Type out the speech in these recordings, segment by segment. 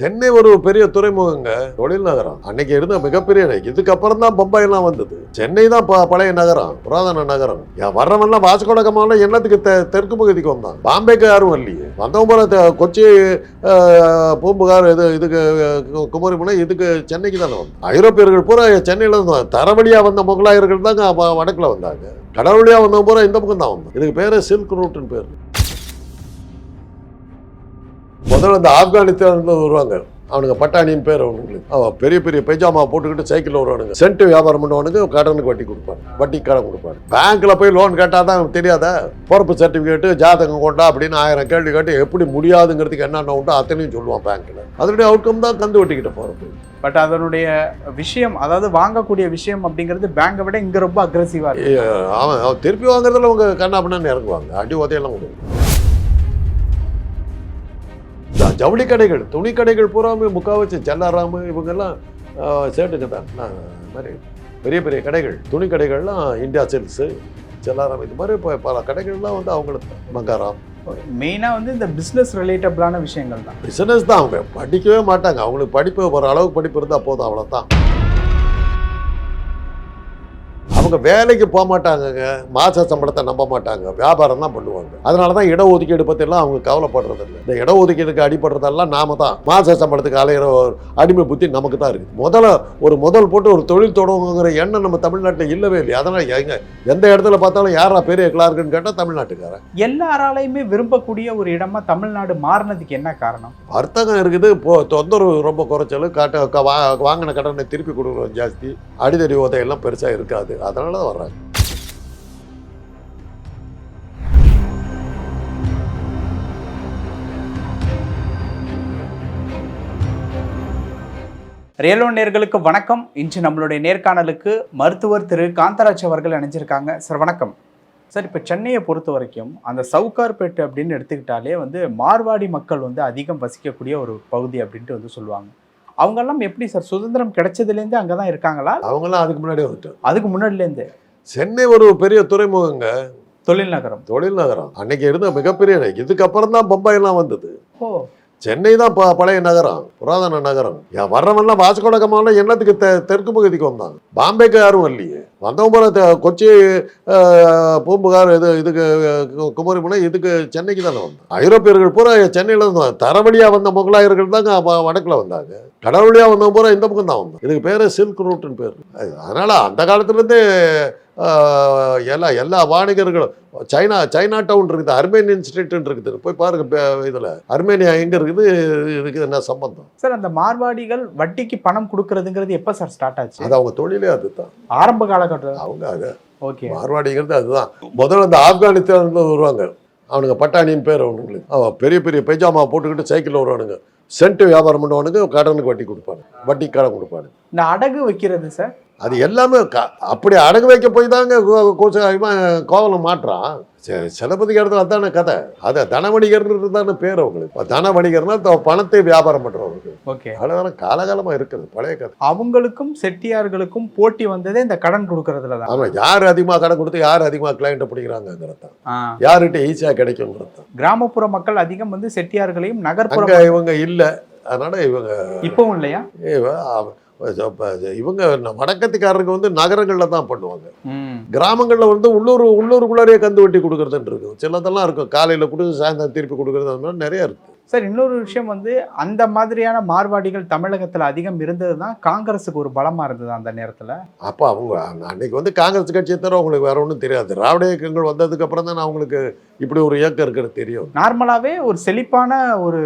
சென்னை ஒரு பெரிய துறைமுகங்க தொழில் நகரம். அன்னைக்கு இருந்த மிகப்பெரிய இதுக்கப்புறம் தான் பம்பாயெல்லாம் வந்தது. சென்னை தான் ப- பழைய நகரம் புராதன நகரம். யா- வர்றவன்லாம் வாசகோடகமெல்லாம் என்னத்துக்கு தெ- தெற்கு பகுதிக்கு வந்தான். பாம்பேக்கு யாரும் இல்லையே வந்தவன் போல கொச்சி பூம்புகார் இது இதுக்கு குமரிமலை இதுக்கு சென்னைக்கு தானே வந்தான். ஐரோப்பியர்கள் பூரா சென்னையில இருந்து தரவழியா வந்த முகலாயர்கள் தாங்க வடக்கில் வடக்குல வந்தாங்க. கடல் வந்தவங்க பூரா இந்த பக்கம் தான் வந்தான். இதுக்கு பேரு சில்க் ரூட்னு பேர். முதல்ல இந்த ஆப்கானிஸ்தான்ல வருவாங்க. அவனுங்க பட்டாணின்னு பேர் அவனுங்களுக்கு. அவன் பெரிய பெரிய பைஜாமா போட்டுக்கிட்டு சைக்கிள் வருவானுங்க. சென்ட் வியாபாரம் பண்ணுவானுங்க கடனுக்கு வட்டி கொடுப்பாரு. வட்டி கடன் கொடுப்பாரு. பேங்க்ல போய் லோன் கேட்டால் தான் அவனுக்கு தெரியாதா? பொறுப்பு சர்டிஃபிகேட்டு ஜாதகம் கொண்டா அப்படின்னு ஆயிரம் கேள்வி கேட்டு எப்படி முடியாதுங்கிறதுக்கு என்னென்ன உண்டோ அத்தனையும் சொல்லுவான் பேங்க்ல. அதனுடைய அவுட்கம் தான் கந்து வட்டிக்கிட்ட போகிறது பட் அதனுடைய விஷயம் அதாவது வாங்கக்கூடிய விஷயம் அப்படிங்கிறது பேங்கை விட இங்க ரொம்ப அக்ரெசிவா இருக்கு. அவன் திருப்பி வாங்குறதுல அவங்க கண்ணா பண்ணு இறங்குவாங்க. அடி உதையெல்லாம் கொடுக்கும் ஜவுளி கடைகள் துணி கடைகள் பூராமே முக்காவச்சு செல்லாராம இவங்கெல்லாம் சேட்டுங்க தான் மாதிரி பெரிய பெரிய கடைகள் துணி கடைகள்லாம் இந்தியா சில்க்ஸு செல்லாராம் இது மாதிரி இப்போ பல கடைகள்லாம் வந்து அவங்களுக்கு. மங்காராம் மெயினா வந்து இந்த பிசினஸ் ரிலேட்டபிளான விஷயங்கள் தான் பிசினஸ் தான் அவங்க. படிக்கவே மாட்டாங்க. அவங்களுக்கு படிப்பு ஒரு அளவுக்கு படிப்பு இருந்தால் போதும் அவ்வளோதான் அவங்க வேலைக்கு போக மாட்டாங்கங்க. மாச சம்பளத்தை நம்ப மாட்டாங்க. வியாபாரம் தான் பண்ணுவாங்க. அதனால தான் இடஒதுக்கீடு பற்றிலாம் அவங்க கவலைப்படுறது இல்லை. இந்த இடஒதுக்கீடுக்கு அடிப்படுறதெல்லாம் நாம தான் மாச சம்பளத்துக்கு அலையிற அடிமை புத்தி நமக்கு தான் இருக்குது. முதல்ல ஒரு முதல் போட்டு ஒரு தொழில் தொடங்குங்கிற எண்ணம் நம்ம தமிழ்நாட்டில் இல்லவே இல்லை அதனால் எங்க எந்த இடத்துல பார்த்தாலும் யாரா பெரிய கிளார்க்குன்னு கேட்டால் தமிழ்நாட்டுக்காரன். எல்லாராலையுமே விரும்பக்கூடிய ஒரு இடமா தமிழ்நாடு மாறினதுக்கு என்ன காரணம்? வர்த்தகம் இருக்குது. இப்போ தொந்தரவு ரொம்ப குறைச்சல். காட்ட வாங்கின கடனை திருப்பி கொடுக்குறோம் ஜாஸ்தி. அடிதடி உதையெல்லாம் பெருசாக இருக்காது. அதனால தான் வர்றாங்க. ரியலோ நேர்களுக்கு வணக்கம். இன்று நம்மளுடைய நேர்காணலுக்கு மருத்துவர் திரு. காந்தராஜ் அவர்கள் இணைஞ்சிருக்காங்க. சார் வணக்கம். சார் இப்போ சென்னையை பொறுத்த வரைக்கும் அந்த சவுகார்பேட்டு அப்படின்னு எடுத்துக்கிட்டாலே வந்து மார்வாடி மக்கள் வந்து அதிகம் வசிக்கக்கூடிய ஒரு பகுதி அப்படின்ட்டு வந்து சொல்லுவாங்க. அவங்கெல்லாம் எப்படி சார் சுதந்திரம் கிடைச்சதுலேருந்து அங்கே தான் இருக்காங்களா? அவங்கெல்லாம் அதுக்கு முன்னாடி வந்துட்டு அதுக்கு முன்னாடிலேருந்து சென்னை ஒரு பெரிய துறைமுகங்க. தொழில் நகரம். தொழில் நகரம். அன்னைக்கு இருந்த மிகப்பெரிய இதுக்கப்புறம் தான் பம்பாயெல்லாம் வந்தது. ஓ. சென்னை தான் ப பழைய நகரம் புராதன நகரம். என் வர்றவன்லாம் வாசகோடகமெல்லாம் என்னத்துக்கு தெ தெற்கு பகுதிக்கு வந்தாங்க பாம்பேக்கு யாரும் இல்லையே வந்தவங்க போல கொச்சி பூம்புகார் இது இதுக்கு அஹ், குமரிமலை இதுக்கு சென்னைக்கு தானே வந்தாங்க ஐரோப்பியர்கள் பூரா சென்னையில் இருந்து தரவழியாக வந்த முகலாயர்கள் தாங்க வடக்கில் வந்தாங்க. கடல் வந்தவங்க பூரா இந்த பக்கம் தான் வந்தாங்க இதுக்கு பேர் சில்க் ரூட்டுன்னு பேர். அதனால் அந்த காலத்துலேருந்தே எல்லா எல்லா வாணிகர்களும். சைனா சைனா டவுன் இருக்குது அர்மேனியன் ஸ்ட்ரீட்னு இருக்குது. போய் பாருங்க இதுல. அர்மேனியா எங்க இருக்குது இதுக்கு என்ன சம்பந்தம்? சார் அந்த மார்வாடிகள் வட்டிக்கு பணம் கொடுக்கறதுங்கிறது எப்போ சார் ஸ்டார்ட் ஆச்சு? அது அவங்க தொழிலே அதுதான். ஆரம்ப காலகட்டம். அவங்க அது. ஓகே. மார்வாடிங்கிறது அதுதான். முதல்ல இந்த ஆப்கானிஸ்தான்ல வருவாங்க. அவனுங்க பட்டாணின்னு பேர் அவனுங்களுக்கு. அவன் பெரிய பெரிய பைஜாமா போட்டுக்கிட்டு சைக்கிள் வருவானுங்க. சென்ட் வியாபாரம் பண்ணுவானுங்க கடனுக்கு வட்டி கொடுப்பாங்க வட்டி கடன் கொடுப்பாங்க இந்த அடகு வைக்கிறது சார். அது எல்லாமே க- அப்படி அடகு வைக்க போய் தாங்க கோவலம் மாட்டுறான். சரி சிலப்பதி இடத்துல அதானே கதை. அது தன வணிகர்ன்றது தானே பேர் அவங்களுக்கு. தன வணிகர்னா த- பணத்தை வியாபாரம் பண்றவங்களுக்கு. ஓகே. அதனால காலகாலமா இருக்குது பழைய கதை. அவங்களுக்கும் செட்டியார்களுக்கும் போட்டி வந்ததே இந்த கடன் கொடுக்கறதுல தான். ஆமா யார் அதிகமா கடன் கொடுத்து யார் அதிகமா கிளைண்ட்டை பிடிக்கிறாங்கிறது தான். யார்கிட்ட ஈஸியா கிடைக்குங்கிறது. தான் கிராமப்புற மக்கள் அதிகம் வந்து செட்டியார்களையும் நகர்ப்புற இவங்க இல்ல. அதனால இவங்க இப்பவும் இல்லையா? இவங்க வடக்கத்துக்காரங்க வந்து நகரங்கள்ல தான் பண்ணுவாங்க. ம். கிராமங்கள்ல வந்து உள்ளூர் உள்ளூருக்குள்ளாரே கந்து வட்டி கொடுக்கறதுன்னு இருக்கு சிலதெல்லாம் இருக்கும். காலையில கொடுத்து சாயந்தரம் திருப்பி கொடுக்கறது அந்த மாதிரி நிறைய இருக்கு. சார் இன்னொரு விஷயம் வந்து அந்த மாதிரியான மார்வாடிகள் தமிழகத்துல அதிகம் இருந்தது தான் காங்கிரஸுக்கு ஒரு பலமா இருந்தது அந்த நேரத்துல? அப்போ அவங்க அன்னைக்கு வந்து காங்கிரஸ் கட்சியை தவிர அவங்களுக்கு வேற ஒன்றும் தெரியாது. திராவிட இயக்கங்கள் வந்ததுக்கு அப்புறம் தான் அவங்களுக்கு இப்படி ஒரு இயக்கம் இருக்கிறது தெரியும். நார்மலாவே ஒரு செழிப்பான ஒரு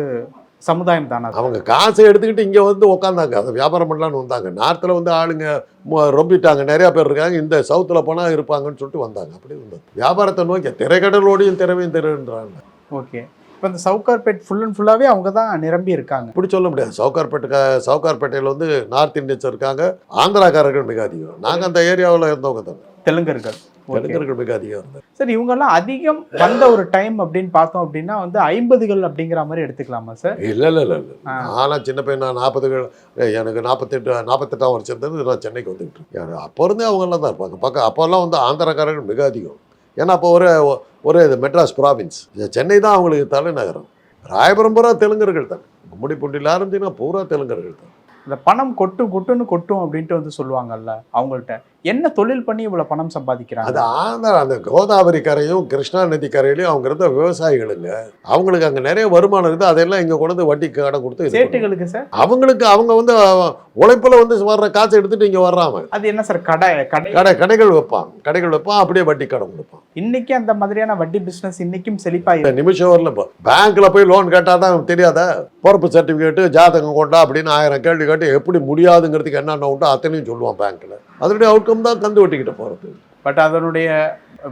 சமுதாயம் தானே. அவங்க காசை எடுத்துக்கிட்டு இங்கே வந்து உட்காந்தாங்க அதை வியாபாரம் பண்ணலான்னு வந்தாங்க. நார்த்தில் வந்து ஆளுங்க ரொம்பிட்டாங்க. நிறையா பேர் இருக்காங்க. இந்த சவுத்தில் போனால் இருப்பாங்கன்னு சொல்லிட்டு வந்தாங்க. அப்படி இருந்தது வியாபாரத்தை நோக்கி திரைக்கடலோடையும் திறவையும் திறன்றாங்க ஓகே. இப்போ இந்த சவுகார்பேட் ஃபுல் அண்ட் ஃபுல்லாவே அவங்க தான் நிரம்பி இருக்காங்க. இப்படி சொல்ல முடியாது. சவுகார்பேட்டை சவுகார்பேட்டையில் வந்து நார்த் இந்தியன்ஸ் இருக்காங்க. ஆந்திராக்காரர்கள் மிக அதிகம். நாங்கள் அந்த ஏரியாவில் இருந்தவங்க தான். தெலுங்கர்கள். தெலுங்கர்கள் மிக அதிகம். இருந்தாங்க சார் இவங்கெல்லாம் அதிகம் வந்த ஒரு டைம் அப்படின்னு பார்த்தோம் அப்படின்னா வந்து ஐம்பதுகள் அப்படிங்கிற மாதிரி எடுத்துக்கலாமா சார் இல்லை இல்லை இல்லை இல்லை. சின்ன பையன் நான் நாற்பதுகள் எனக்கு நாற்பத்தெட்டு நாற்பத்தெட்டாம் வருஷம் இருந்து நான் சென்னைக்கு வந்துக்கிட்டு இருக்கேன் அப்போ இருந்தே அவங்கெல்லாம் தான் இருப்பாங்க. பக்கம் அப்போல்லாம் வந்து ஆந்திராக்காரர்கள் மிக அதிகம். ஏன்னா அப்போ ஒரு ஒரு மெட்ராஸ் ப்ராவின்ஸ் சென்னை தான் அவங்களுக்கு தலைநகரம். ராயபுரம் பூரா தெலுங்கர்கள் தான். கும்மிடிப்பூண்டியில் ஆரம்பிச்சிங்கன்னா பூரா தெலுங்கர்கள் தான். இந்த பணம் கொட்டு கொட்டுன்னு கொட்டும் அப்படின்ட்டு வந்து சொல்லுவாங்கல்ல அவங்கள்ட்ட. என்ன தொழில் பண்ணி இவ்வளவு பணம் அது சம்பாதிக்கிறாங்க? ஆந்திரா அந்த கோதாவரி கரையும் கிருஷ்ணா நதி கரையிலையும் அவங்க இருந்த விவசாயிகளுங்க அவங்களுக்கு அங்கே நிறைய வருமானம் இருக்குது அதெல்லாம் இங்கே கொண்டு வந்து வட்டி கடன் கொடுத்து. சேட்டுகளுக்கு சார்? அவங்களுக்கு அவங்க வந்து உழைப்பில் வந்து வர்ற காசை எடுத்துட்டு இங்கே வர்றாங்க. அது என்ன சார் கடை கடை? கடை கடைகள் வைப்பான் கடைகள் வைப்பான் அப்படியே வட்டி கடன் கொடுப்பான் இன்னைக்கு அந்த மாதிரியான வட்டி பிசினஸ் இன்னைக்கும் செழிப்பா இந்த நிமிஷம் வரல பேங்க்ல போய் லோன் கேட்டால் தான் தெரியாதா? பொறுப்பு சர்டிஃபிகேட்டு ஜாதகம் கொண்டா அப்படின்னு ஆயிரம் கேள்வி கேட்டு எப்படி முடியாதுங்கிறதுக்கு என்னென்ன உண்டோ அத்தனையும் சொல்லுவான் பேங்க்ல அதனுடைய அவுட்கம் தான் கந்து வெட்டிக்கிட்டு போகிறது பட் அதனுடைய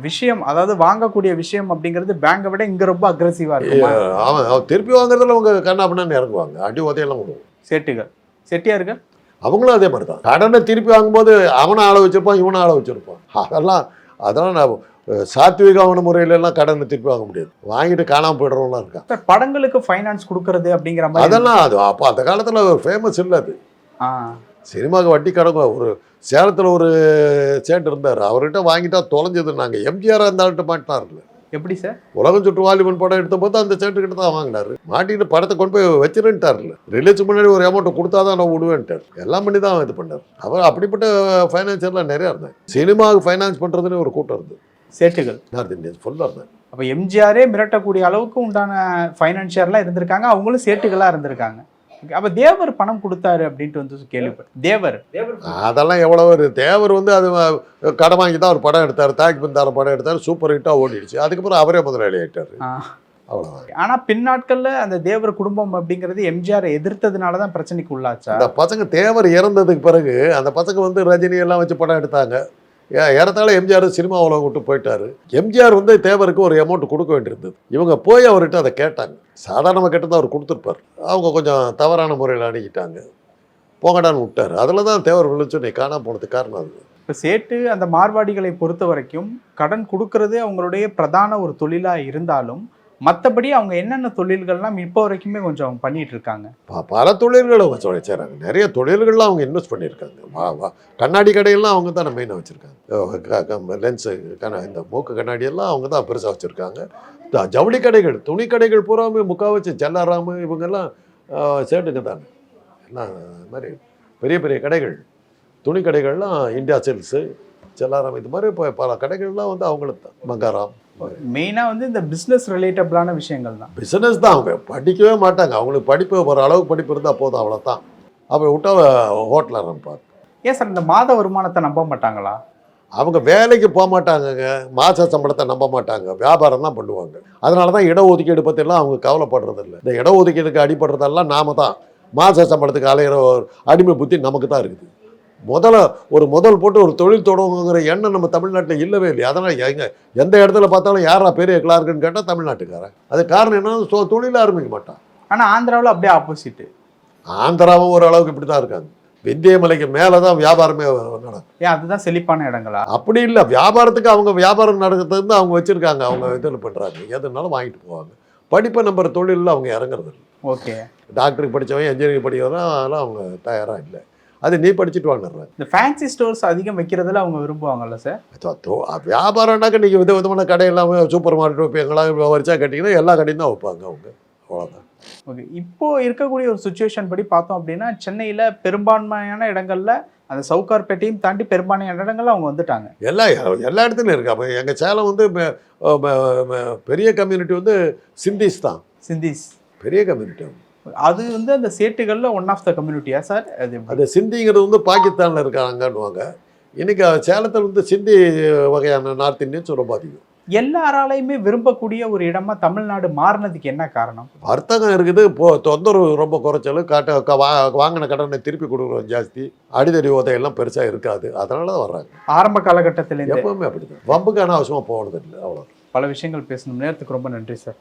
விஷயம் அதாவது வாங்கக்கூடிய விஷயம் அப்படிங்கிறது பேங்கை விட இங்க ரொம்ப அக்ரஸிவா இருக்குமா? அவன் அவன் திருப்பி வாங்குறதுல அவங்க கண்ணா பண்ணு இறங்குவாங்க. அடி உதையெல்லாம் விடுவோம் சேட்டுகள். செட்டியார்கள் அவங்களும் அதே மாதிரி தான் கடனை திருப்பி வாங்கும்போது அவனை ஆள வச்சிருப்பான் இவனை ஆள வச்சிருப்பான். அதெல்லாம் அதெல்லாம் நான் சாத்விகமான முறையில எல்லாம் கடனை திருப்பி வாங்க முடியாது. வாங்கிட்டு காணாம போயிடுறவங்களாம் இருக்கான் சார் படங்களுக்கு ஃபைனான்ஸ் கொடுக்கறது அப்படிங்கிற மாதிரி அதெல்லாம் அது. அப்போ அந்த காலத்தில் ஃபேமஸ் இல்லை அது. சினிமாவுக்கு வட்டி கடங்க ஒரு சேலத்தில் ஒரு சேட்டு இருந்தார். அவர்கிட்ட வாங்கிட்டா தொலைஞ்சது. நாங்கள் எம்ஜிஆர் அந்த ஆள்கிட்ட மாட்டினார்ல எப்படி சார்? உலகம் சுற்று வாலிபன் படம் எடுத்த போது அந்த சேட்டுக்கிட்ட தான் வாங்கினாரு. மாட்டிட்டு படத்தை கொண்டு போய் வச்சிருன்ட்டார்ல ரிலீஸ் முன்னாடி ஒரு அமௌண்ட்டை கொடுத்தா தான் நான் விடுவேன்ட்டார். எல்லாம் பண்ணி தான் இது பண்ணார். அவர் அப்படிப்பட்ட ஃபைனான்சியர்லாம் நிறையா இருந்தாங்க. சினிமாவுக்கு ஃபைனான்ஸ் பண்ணுறதுன்னு ஒரு கூட்டம் இருந்தது. சேட்டுகள் நார்த் இந்தியன்ஸ் ஃபுல்லாக இருந்தாங்க அப்ப எம்ஜிஆரே மிரட்டக்கூடிய அளவுக்கு உண்டான ஃபைனான்சியர்லாம் இருந்திருக்காங்க. அவங்களும் சேட்டுகளா இருந்திருக்காங்க. அப்ப தேவர் பணம் கொடுத்தாரு அப்படின்ட்டு வந்து கேள்விப்பட்டேன் தேவர். அதெல்லாம் எவ்வளோ ஒரு தேவர் வந்து அது கடன் வாங்கி தான் ஒரு படம் எடுத்தார். தாக் பிந்தார படம் எடுத்தார். சூப்பர் ஹிட்டாக ஓடிடுச்சு. அதுக்கப்புறம் அவரே முதலாளி ஆயிட்டார். ஆ. அவ்வளோதான் ஆனா பின்னாட்கள்ல அந்த தேவர் குடும்பம் அப்படிங்கிறது எம்ஜிஆர் எதிர்த்ததுனால தான் பிரச்சனைக்கு உள்ளாச்சா? அந்த பசங்க தேவர் இறந்ததுக்கு பிறகு அந்த பசங்க வந்து ரஜினி எல்லாம் வச்சு படம் எடுத்தாங்க. ஏறத்தாழ எம்ஜிஆர் சினிமா உலகம் விட்டு போயிட்டாரு. எம்ஜிஆர் வந்து தேவருக்கு ஒரு அமௌண்ட் கொடுக்க வேண்டியிருந்தது. இவங்க போய் அவர்கிட்ட அதை கேட்டாங்க. சாதாரணமாக கேட்டதை அவர் கொடுத்துருப்பார். அவங்க கொஞ்சம் தவறான முறையில் அணுகிட்டாங்க. போங்கடான்னு விட்டார். அதில் தான் தேவர் விழிச்சு நீ காணாமல் போனதுக்கு காரணம் அது. இப்போ சேட்டு அந்த மார்வாடிகளை பொறுத்த வரைக்கும் கடன் கொடுக்கறது அவங்களுடைய பிரதான ஒரு தொழிலாக இருந்தாலும் மற்றபடி அவங்க என்னென்ன தொழில்கள்லாம் இப்போ வரைக்குமே கொஞ்சம் அவங்க பண்ணிட்டு இருக்காங்க. பல தொழில்கள் அவங்க செய்கிறாங்க நிறைய தொழில்கள்லாம் அவங்க இன்வெஸ்ட் பண்ணியிருக்காங்க. வா வா. கண்ணாடி கடையெல்லாம் அவங்க தான் மெயினாக வச்சுருக்காங்க. லென்ஸு கண்ணா இந்த மூக்கு கண்ணாடியெல்லாம் அவங்க தான் பெருசாக வச்சுருக்காங்க. ஜவுளி கடைகள் துணி கடைகள் பூராமே முக்காவச்சு செல்லாராமு இவங்கெல்லாம் ஆஹ், சேட்டுங்க தானே. எல்லாம் இது மாதிரி பெரிய பெரிய கடைகள். துணி கடைகள்லாம் இந்தியா செல்ஸு செல்லாராம் இது மாதிரி இப்போ பல கடைகள்லாம் வந்து அவங்களுக்கு தான் மங்காராம். மெயினாக வந்து இந்த பிஸ்னஸ் ரிலேட்டபிளான விஷயங்கள் தான். பிஸ்னஸ் தான். அவங்க படிக்கவே மாட்டாங்க. அவங்களுக்கு படிப்பு ஒரு அளவுக்கு படிப்பு இருந்தால் போதும் அவ்வளோதான் அப்போ விட்டா ஹோட்டல் ஆரம்பிப்பார் ஏன் சார் இந்த மாத வருமானத்தை நம்ப மாட்டாங்களா? அவங்க வேலைக்கு போக மாட்டாங்கங்க. மாச சம்பளத்தை நம்ப மாட்டாங்க. வியாபாரம் தான் பண்ணுவாங்க. அதனால தான் இடஒதுக்கீடு பற்றிலாம் அவங்க கவலைப்படுறது இல்லை இந்த இடஒதுக்கீடுக்கு அடிபடுறதெல்லாம் நாம தான். மாச சம்பளத்துக்கு அலையிற ஒரு அடிமை புத்தி நமக்கு தான் இருக்குது. முதல்ல ஒரு முதல் போட்டு ஒரு தொழில் தொடங்குங்கிற எண்ணம் நம்ம தமிழ்நாட்டில் இல்லவே இல்லை அதனால் எங்க எந்த இடத்துல பார்த்தாலும் யாரா பெரிய கிளார்க்குன்னு கேட்டால் தமிழ்நாட்டுக்காரன். அது காரணம் என்னன்னா தொழில் ஆரம்பிக்க மாட்டான். ஆனால் ஆந்திராவில் அப்படியே ஆப்போசிட்டு ஆந்திராவும் ஒரு அளவுக்கு இப்படி தான் இருக்காங்க. விந்தியமலைக்கு மேலே தான் வியாபாரமே நடக்கும் ஏன் அதுதான் செழிப்பான இடங்களா? அப்படி இல்லை. வியாபாரத்துக்கு அவங்க வியாபாரம் நடக்கிறதுக்கு அவங்க வச்சுருக்காங்க. அவங்க இதில் பண்ணுறாங்க எதுனாலும் வாங்கிட்டு போவாங்க. படிப்பை நம்புற தொழிலில் அவங்க இறங்குறது இல்லை. ஓகே. டாக்டருக்கு படித்தவன் இன்ஜினியரிங் படிக்கிறவன் அதெல்லாம் அவங்க தயாராக இல்லை. அது நீ படிச்சுட்டு வாங்கிடுறாங்க இந்த ஃபேன்சி ஸ்டோர்ஸ் அதிகம் வைக்கிறதுல அவங்க விரும்புவாங்கல்ல சார் வியாபாரம்னாக்க நீங்கள் வித விதமான கடையெல்லாம் சூப்பர் மார்க்கெட் வைப்பீங்களா வரிசா கட்டிங்கன்னா எல்லா கடையும் தான் வைப்பாங்க அவங்க. அவ்வளோதான் ஓகே இப்போ இருக்கக்கூடிய ஒரு சுச்சுவேஷன் படி பார்த்தோம் அப்படின்னா சென்னையில் பெரும்பான்மையான இடங்கள்ல அந்த சவுகார்பேட்டையும் தாண்டி பெரும்பான்மையான இடங்கள்ல அவங்க வந்துட்டாங்க. எல்லா எல்லா இடத்துலையும் இருக்கு. அப்போ எங்கள் சேலம் வந்து பெரிய கம்யூனிட்டி வந்து சிந்திஸ் தான். சிந்திஸ். பெரிய கம்யூனிட்டி அது வந்து அந்த சேட்டுகள்ல ஒன் ஆஃப் த கம்யூனிட்டியா சார் அது? அது சிந்திங்கிறது வந்து பாகிஸ்தானில் இருக்காங்கன்னுவாங்க. இன்னைக்கு சேலத்தில் வந்து சிந்தி வகையான நார்த் இந்தியன்ஸ் ரொம்ப அதிகம். எல்லாராலையுமே விரும்பக்கூடிய ஒரு இடமா தமிழ்நாடு மாறினதுக்கு என்ன காரணம்? வர்த்தகம் இருக்குது. இப்போ தொந்தரவு ரொம்ப குறைச்சல் காட்ட வாங்கின கடனை திருப்பி கொடுக்குறோம் ஜாஸ்தி. அடிதடி உதையெல்லாம் பெருசாக இருக்காது. அதனால தான் வர்றாங்க. ஆரம்ப காலகட்டத்திலேருந்து. எப்பவுமே அப்படி தான் வம்புக்கான அவசியமாக போனது இல்லை அவ்வளோ பல விஷயங்கள் பேசணும். நேரத்துக்கு ரொம்ப நன்றி சார்